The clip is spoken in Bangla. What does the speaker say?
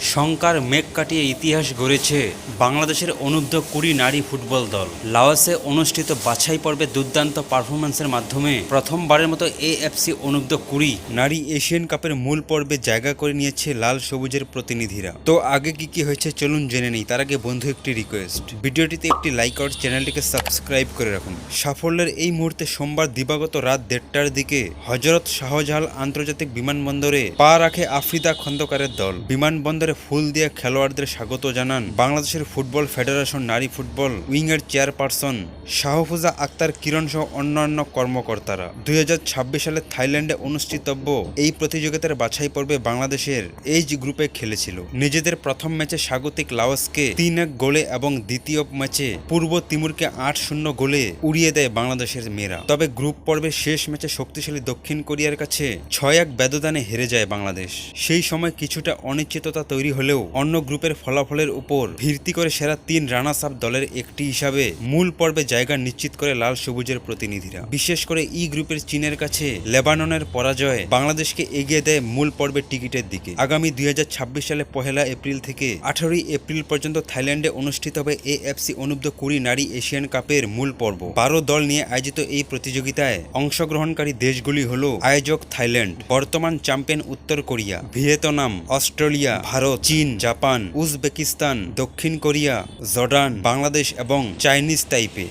শঙ্কার মেঘ কাটিয়ে ইতিহাস গড়েছে বাংলাদেশের অনূর্ধ্ব কুড়ি নারী ফুটবল দল। লাওয়াসে অনুষ্ঠিত বাছাই পর্বে দুর্দান্ত পারফরমেন্সের মাধ্যমে প্রথমবারের মতো এএফসি অনূর্ধ্ব কুড়ি নারী এশিয়ান কাপের মূল পর্বে জায়গা করে নিয়েছে লাল সবুজের প্রতিনিধিরা। তো আগে কি কি হয়েছে চলুন জেনে নেই, তার আগে বন্ধু একটি রিকোয়েস্ট ভিডিওটিতে একটি লাইক আর চ্যানেলটিকে সাবস্ক্রাইব করে রাখুন। সাফল্যের এই মুহূর্তে সোমবার দিবাগত রাত দেড়টার দিকে হজরত শাহজাহাল আন্তর্জাতিক বিমানবন্দরে পা রাখে আফ্রিদা খন্দকারের দল। বিমানবন্দরে ফুল দিয়ে খেলোয়াড়দের স্বাগত জানান বাংলাদেশের ফুটবল ফেডারেশন নারী ফুটবল উইংয়ের চেয়ারপারসন শাহফুজা আক্তার কিরণ সহ অন্যান্য কর্মকর্তারা। দুই হাজার ছাব্বিশ সালে থাইল্যান্ডে অনুষ্ঠিতব্য এই প্রতিযোগিতার বাছাই পর্বে বাংলাদেশের এইচ গ্রুপে খেলেছিল। নিজেদের প্রথম ম্যাচে স্বাগতিক লাওসকে তিন এক গোলে এবং দ্বিতীয় ম্যাচে পূর্ব তিমুরকে আট শূন্য গোলে উড়িয়ে দেয় বাংলাদেশের মেয়েরা। তবে গ্রুপ পর্বের শেষ ম্যাচে শক্তিশালী দক্ষিণ কোরিয়ার কাছে ছয় এক ব্যবধানে হেরে যায় বাংলাদেশ। সেই সময় কিছুটা অনিশ্চয়তা তৈরি হলেও অন্য গ্রুপের ফলাফলের উপর ভিত্তি করে সেরা তিন রানার্স আপ দলের একটি হিসাবে মূল পর্বে জায়গা নিশ্চিত করে লাল সবুজের প্রতিনিধিরা। বিশেষ করে ই গ্রুপের চীনের কাছে লেবাননের পরাজয়ে বাংলাদেশকে এগিয়ে দেয় মূল পর্বের টিকিটের দিকে। আগামী দুই হাজার ছাব্বিশ সালে পহেলা এপ্রিল থেকে আঠারোই এপ্রিল পর্যন্ত থাইল্যান্ডে অনুষ্ঠিত হবে এএফসি অনুব্ধ কুড়ি নারী এশিয়ান কাপের মূল পর্ব। বারো দল নিয়ে আয়োজিত এই প্রতিযোগিতায় অংশগ্রহণকারী দেশগুলি হল আয়োজক থাইল্যান্ড, বর্তমান চ্যাম্পিয়ন উত্তর কোরিয়া, ভিয়েতনাম, অস্ট্রেলিয়া, ভারত চীন জাপান উজবেকিস্তান দক্ষিণ কোরিয়া জর্ডান বাংলাদেশ এবং চাইনিজ টাইপে।